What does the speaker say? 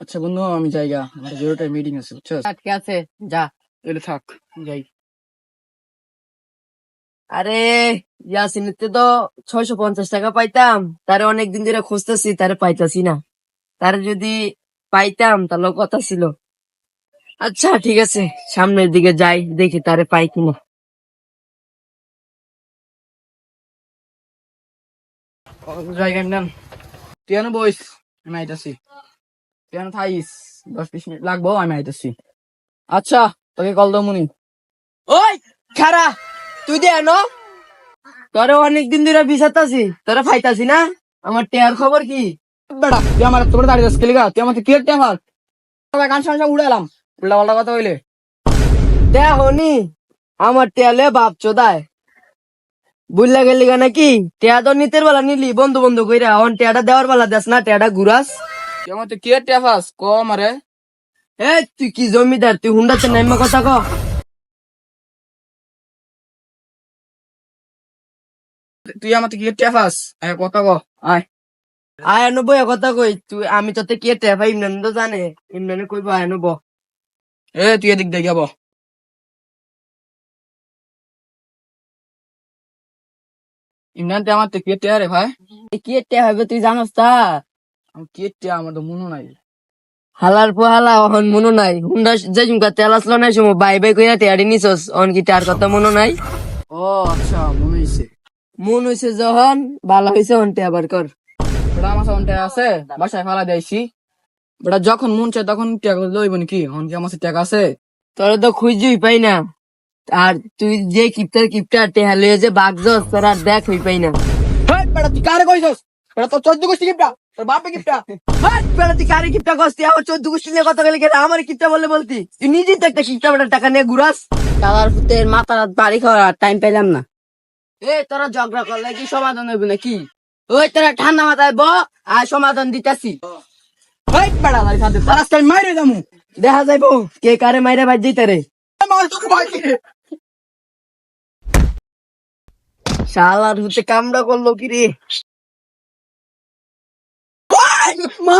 আচ্ছা বন্ধু আমি জায়গা আমার জিরোটায় মিটিং আছে বুঝছ? ঠিক আছে যা। তাহলে থাক যাই। আরে ইয়াসিনিতে তো ছয়শো পঞ্চাশ টাকা পাইতাম। তারে অনেকদিন ধরে খুঁজতেছি তারে পাইতাছি না। তারে যদি পাইতাম তাহলে কথা ছিল। আচ্ছা ঠিক আছে সামনের দিকে যাই দেখি তারে পাই কিনা। জায়গা নেন তুই বইস? আমি আইতাছি। এনে থাইস দশ বিশ মিনিট লাগবো, আমি আইতাছি। আচ্ছা তোকে কল দাও মুনি। ওই, খারা, তুই দে ন তোরে অনেকদিন ধরে বিচারতাছি তোরে পাইতাছি না? আমার টেয়ার খবর কি? বেড়া, তুই আমার তোর দাঁড়িয়ে যাস কেলিগা? তুই আমার কি আমার তবে গান শান সব উড়ে এলাম। উল্টা পাল্টা কথা হইলে তে হনি, আমার টেয়ালে বাপ চোদায়। বুঝলা গেলি গা নাকি? টেয়া তো নিতের বেলা নিলি বন্ধু বন্ধু কইরা। অন টেয়াটা দেওয়ার বেলা দেস না, টেয়াটা ঘুরাস। আমার কি একটা ফাস ক এ তুই কি জমিদার? তুই হুন্ডাতে নাইমা কথা ক। তুই আমার কি একটা ফাস কথা ক, আয়। আয় আনো বই কথা কই, তুই, আমি তোতে কে টেয়া ভাই ইমরান তো জানে। ইমরানে কইব, আয় আনো ব এ, তুই এদিক দিয়ে যাব। ইমরান, তুই আমার তো কি রে ভাই? কি টেয়া হবে তুই জানোস তা? আমি কি একটা আমার তো মনে নাই। হালার পো হালা অহন মনো নাই। হুন্ডা যে জুমকা তেল আসলো নাই সময় বাই বাই কইরা টেয়ারি নিছস অন কি তার কথা মনো নাই? ও আচ্ছা মনে হয়েছে মন হইছে যখন ভালো হইছে অন টেয়া বার কর। বেটা আমার সামনে আছে বাসায় ফেলা দিয়েছি বেটা যখন মন চায় তখন টাকা লইব নাকি এখন কি আমার টাকা আছে? তোরা তো খুঁজুই পাই না। আর তুই যে কিপটার কিপটার টেহা লয়ে যে বাগজস তোরা দেখ হই পাই না। কারে কইছস? তোর চোদ্দ গোষ্ঠী তোর বাপে তুই কারে আমার চোদ্দ গোষ্ঠী নিয়ে কথা গেলে আমার বলে বলতি? তুই নিজেই তো একটা কিপটা টাকা নিয়ে ঘুরাস। কালার ফুতের মাথার বাড়ি খাওয়ার টাইম পেলাম না। এ তোরা ঝগড়া করলে কি সমাধান হইব নাকি? ওই তোরা ঠান্ডা মাথায় ব আর সমাধান দিতাছি। দেখা যাইবো কে কারে মাইরে বাজ দিতে রে। শালার কামড়া করল কি রে মা